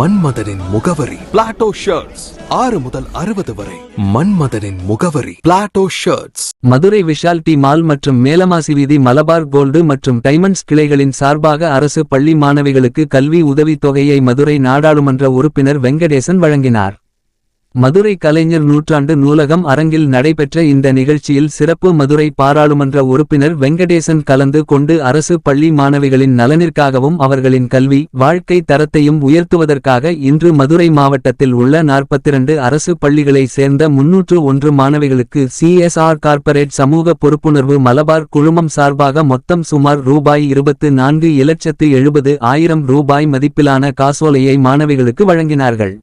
மன்மதனின் முகவரி. Plato shirts ஆறு முதல் அறுபது வரை. மன்மதனின் முகவரி. Plato shirts Madurai Vishal D mall மற்றும் மேலமாசி வீதி மலபார் கோல்டு மற்றும் டைமண்ட்ஸ் கிளைகளின் சார்பாக அரசு பள்ளி மாணவிகளுக்கு கல்வி உதவித் தொகையை மதுரை நாடாளுமன்ற உறுப்பினர் வெங்கடேசன் வழங்கினார். மதுரை கலைஞர் நூற்றாண்டு நூலகம் அரங்கில் நடைபெற்ற இந்த நிகழ்ச்சியில் சிறப்பு மதுரை பாராளுமன்ற உறுப்பினர் வெங்கடேசன் கலந்து கொண்டு அரசு பள்ளி மாணவிகளின் நலனிற்காகவும் அவர்களின் கல்வி வாழ்க்கை தரத்தையும் உயர்த்துவதற்காக இன்று மதுரை மாவட்டத்தில் உள்ள 42 அரசு பள்ளிகளை சேர்ந்த முன்னூற்று ஒன்று மாணவிகளுக்கு சிஎஸ்ஆர் கார்ப்பரேட் சமூக பொறுப்புணர்வு மலபார் குழுமம் சார்பாக மொத்தம் சுமார் ரூபாய் இருபத்து நான்கு இலட்சத்து எழுபது ஆயிரம் ரூபாய் மதிப்பிலான காசோலையை மாணவிகளுக்கு வழங்கினார்கள்.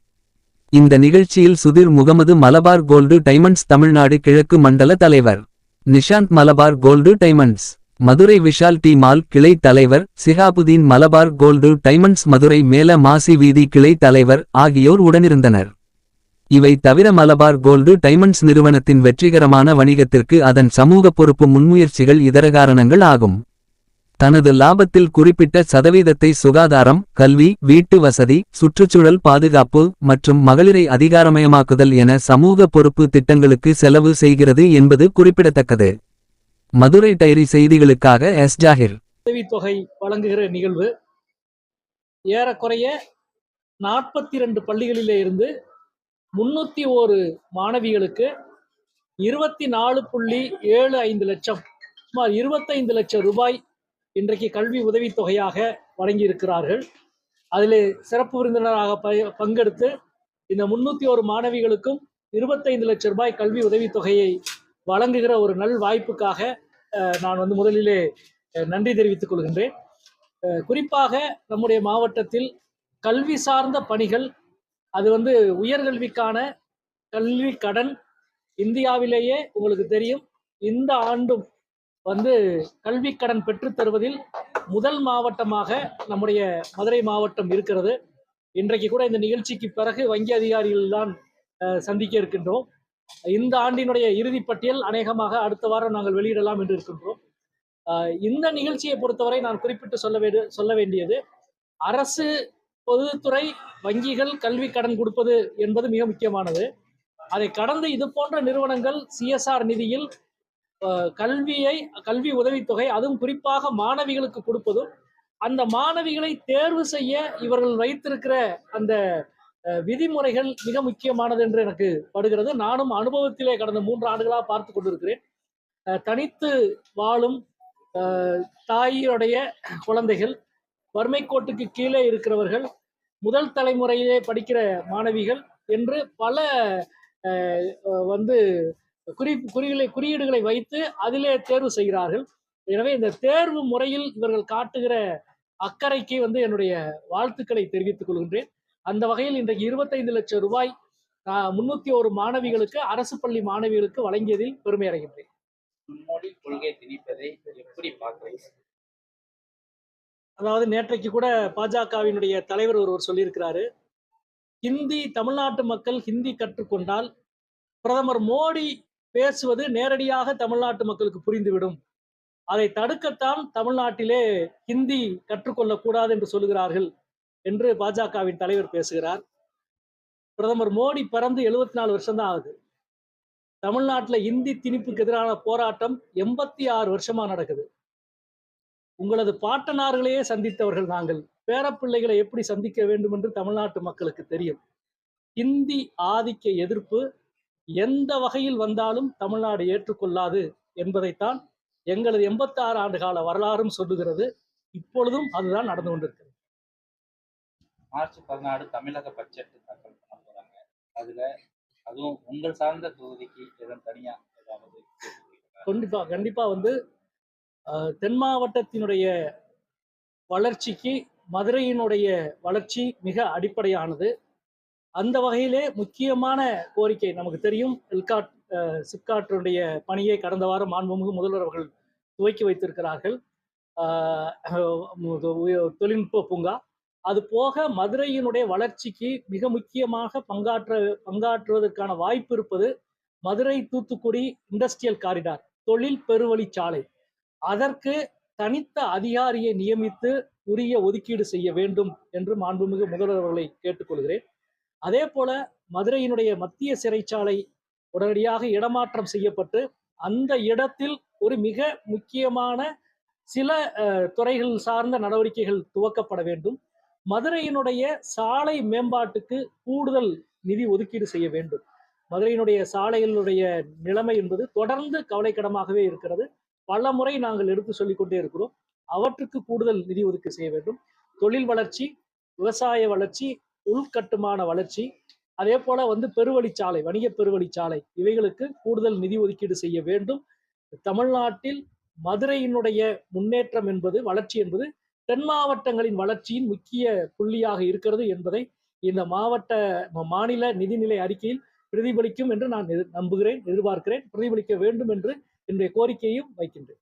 இந்த நிகழ்ச்சியில் சுதிர் முகமது மலபார் கோல்டு டைமண்ட்ஸ் தமிழ்நாடு கிழக்கு மண்டல தலைவர். Nishanth Malabar gold diamonds. Madurai Vishal D mall கிளை தலைவர் சிஹாபுதீன் மலபார் கோல்டு டைமண்ட்ஸ் மதுரை மேல மாசி வீதி கிளை தலைவர் ஆகியோர் உடனிருந்தனர். இவை தவிர மலபார் கோல்டு டைமண்ட்ஸ் நிறுவனத்தின் வெற்றிகரமான வணிகத்திற்கு அதன் சமூக பொறுப்பு முன்முயற்சிகள் இதர காரணங்கள் ஆகும். தனது லாபத்தில் குறிப்பிட்ட சதவீதத்தை சுகாதாரம் கல்வி வீட்டு வசதி சுற்றுச்சூழல் பாதுகாப்பு மற்றும் மகளிரை அதிகாரமயமாக்குதல் என சமூக பொறுப்பு திட்டங்களுக்கு செலவு செய்கிறது என்பது குறிப்பிடத்தக்கது. மதுரை டைரி செய்திகளுக்காக எஸ். ஜாகிர். உதவித்தொகை வழங்குகிற நிகழ்வு. ஏறக்குறைய நாற்பத்தி ரெண்டு பள்ளிகளிலே இருந்து முன்னூத்தி ஒரு மாணவிகளுக்கு இருபத்தி நாலு புள்ளி ஏழு ஐந்து லட்சம் சுமார் இருபத்தைந்து லட்சம் ரூபாய் இன்றைக்கு கல்வி உதவித்தொகையாக வழங்கியிருக்கிறார்கள். அதில் சிறப்பு விருந்தினராக ப- பங்கெடுத்து இந்த முன்னூற்றி ஒரு மாணவிகளுக்கும் இருபத்தைந்து லட்சம் ரூபாய் கல்வி உதவித்தொகையை வழங்குகிற ஒரு நல் வாய்ப்புக்காக நான் வந்து முதலிலே நன்றி தெரிவித்துக் கொள்கின்றேன். குறிப்பாக நம்முடைய மாவட்டத்தில் கல்வி சார்ந்த பணிகள் அது வந்து உயர்கல்விக்கான கல்வி கடன் இந்தியாவிலேயே உங்களுக்கு தெரியும். இந்த ஆண்டும் வந்து கல்வி கடன் பெற்றுத் தருவதில் முதல் மாவட்டமாக நம்முடைய மதுரை மாவட்டம் இருக்கிறது. இன்றைக்கு கூட இந்த நிகழ்ச்சிக்கு பிறகு வங்கி அதிகாரிகள் தான் சந்திக்க இருக்கின்றோம். இந்த ஆண்டினுடைய இறுதிப்பட்டியல் அநேகமாக அடுத்த வாரம் நாங்கள் வெளியிடலாம் என்று இருக்கின்றோம். இந்த நிகழ்ச்சியை பொறுத்தவரை நான் குறிப்பிட்டு சொல்ல வேண்டு சொல்ல வேண்டியது அரசு பொதுத்துறை வங்கிகள் கல்வி கடன் கொடுப்பது என்பது மிக முக்கியமானது. அதை கடந்து இது போன்ற நிறுவனங்கள் சிஎஸ்ஆர் நிதியில் கல்வியை கல்வி உதவித்தொகை அதுவும் குறிப்பாக மாணவிகளுக்கு கொடுப்பதும் அந்த மாணவிகளை தேர்வு செய்ய இவர்கள் வைத்திருக்கிற அந்த விதிமுறைகள் மிக முக்கியமானது என்று எனக்கு படுகிறது. நானும் அனுபவத்திலே கடந்த மூன்று ஆண்டுகளாக பார்த்து கொண்டிருக்கிறேன். தனித்து வாழும் அஹ், தாயுடைய குழந்தைகள் வறுமை கோட்டுக்கு கீழே இருக்கிறவர்கள் முதல் தலைமுறையிலே படிக்கிற மாணவிகள் என்று பல வந்து குறி குறிகளை குறியீடுகளை வைத்து அதிலே தேர்வு செய்கிறார்கள். எனவே இந்த தேர்வு முறையில் இவர்கள் காட்டுகிற அக்கறைக்கு வந்து என்னுடைய வாழ்த்துக்களை தெரிவித்துக் கொள்கின்றேன். அந்த வகையில் இன்றைக்கு இருபத்தைந்து லட்சம் ரூபாய் முன்னூத்தி ஒரு மாணவிகளுக்கு அரசு பள்ளி மாணவிகளுக்கு வழங்கியதில் பெருமை அடைகின்றேன். முன்னோடி கொள்கை திணிப்பதை எப்படி பார்க்குறீங்க? அதாவது நேற்றைக்கு கூட பாஜகவினுடைய தலைவர் ஒருவர் சொல்லியிருக்கிறாரு ஹிந்தி தமிழ்நாட்டு மக்கள் ஹிந்தி கற்றுக்கொண்டால் பிரதமர் மோடி பேசுவது நேரடியாக தமிழ்நாட்டு மக்களுக்கு புரிந்துவிடும். அதை தடுக்கத்தான் தமிழ்நாட்டிலே ஹிந்தி கற்றுக்கொள்ளக்கூடாது என்று சொல்லுகிறார்கள் என்று பாஜகவின் தலைவர் பேசுகிறார். பிரதமர் மோடி பிறந்து எழுபத்தி நாலு வருஷம் தான் ஆகுது. தமிழ்நாட்டில் இந்தி திணிப்புக்கு எதிரான போராட்டம் எண்பத்தி ஆறு வருஷமா நடக்குது. உங்களது பாட்டனார்களையே சந்தித்தவர்கள் நாங்கள். பேரப்பிள்ளைகளை எப்படி சந்திக்க வேண்டும் என்று தமிழ்நாட்டு மக்களுக்கு தெரியும். இந்தி ஆதிக்க எதிர்ப்பு எந்த வகையில் வந்தாலும் தமிழ்நாடு ஏற்றுக்கொள்ளாது என்பதைத்தான் எங்களது எண்பத்தாறு ஆண்டு கால வரலாறும் சொல்லுகிறது. இப்பொழுதும் அதுதான் நடந்து கொண்டிருக்கிறது. மார்ச் பதினாறு தமிழக பட்ஜெட் தாக்கல் பண்ண போறாங்க. அதுல அதுவும் உங்கள் சார்ந்த தொகுதிக்கு எதுவும் தனியா ஏதாவது? கண்டிப்பா கண்டிப்பா வந்து தென் மாவட்டத்தினுடைய வளர்ச்சிக்கு மதுரையினுடைய வளர்ச்சி மிக அடிப்படையானது. அந்த வகையிலே முக்கியமான கோரிக்கை நமக்கு தெரியும். எல்காட் சிப்காட்டினுடைய பணியை கடந்த வாரம் மாண்புமிகு முதல்வர் அவர்கள் துவக்கி வைத்திருக்கிறார்கள். தொழில்நுட்ப பூங்கா. அது போக மதுரையினுடைய வளர்ச்சிக்கு மிக முக்கியமாக பங்காற்ற பங்காற்றுவதற்கான வாய்ப்பு இருப்பது மதுரை தூத்துக்குடி இண்டஸ்ட்ரியல் காரிடார் தொழில் பெருவழிச்சாலை. அதற்கு தனித்த அதிகாரியை நியமித்து உரிய ஒதுக்கீடு செய்ய வேண்டும் என்று மாண்புமிகு முதல்வர் அவர்களை கேட்டுக்கொள்கிறேன். அதே போல மதுரையினுடைய மத்திய சிறைச்சாலை உடனடியாக இடமாற்றம் செய்யப்பட்டு அந்த இடத்தில் ஒரு மிக முக்கியமான சில துறைகள் சார்ந்த நடவடிக்கைகள் துவக்கப்பட வேண்டும். மதுரையினுடைய சாலை மேம்பாட்டுக்கு கூடுதல் நிதி ஒதுக்கீடு செய்ய வேண்டும். மதுரையினுடைய சாலைகளுடைய நிலைமை என்பது தொடர்ந்து கவலைக்கிடமாகவே இருக்கிறது. பல முறை நாங்கள் எடுத்து சொல்லிக் கொண்டே இருக்கிறோம். அவற்றுக்கு கூடுதல் நிதி ஒதுக்கீடு செய்ய வேண்டும். தொழில் வளர்ச்சி விவசாய வளர்ச்சி உள்கட்டுமான வளர்ச்சி அதே போல வந்து பெருவழிச்சாலை வணிக பெருவழிச்சாலை இவைகளுக்கு கூடுதல் நிதி ஒதுக்கீடு செய்ய வேண்டும். தமிழ்நாட்டில் மதுரையினுடைய முன்னேற்றம் என்பது வளர்ச்சி என்பது தென் மாவட்டங்களின் வளர்ச்சியின் முக்கிய புள்ளியாக இருக்கிறது என்பதை இந்த மாவட்ட மாநில நிதிநிலை அறிக்கையில் பிரதிபலிக்கும் என்று நான் நம்புகிறேன் எதிர்பார்க்கிறேன். பிரதிபலிக்க வேண்டும் என்று என்னுடைய கோரிக்கையும் வைக்கின்றேன்.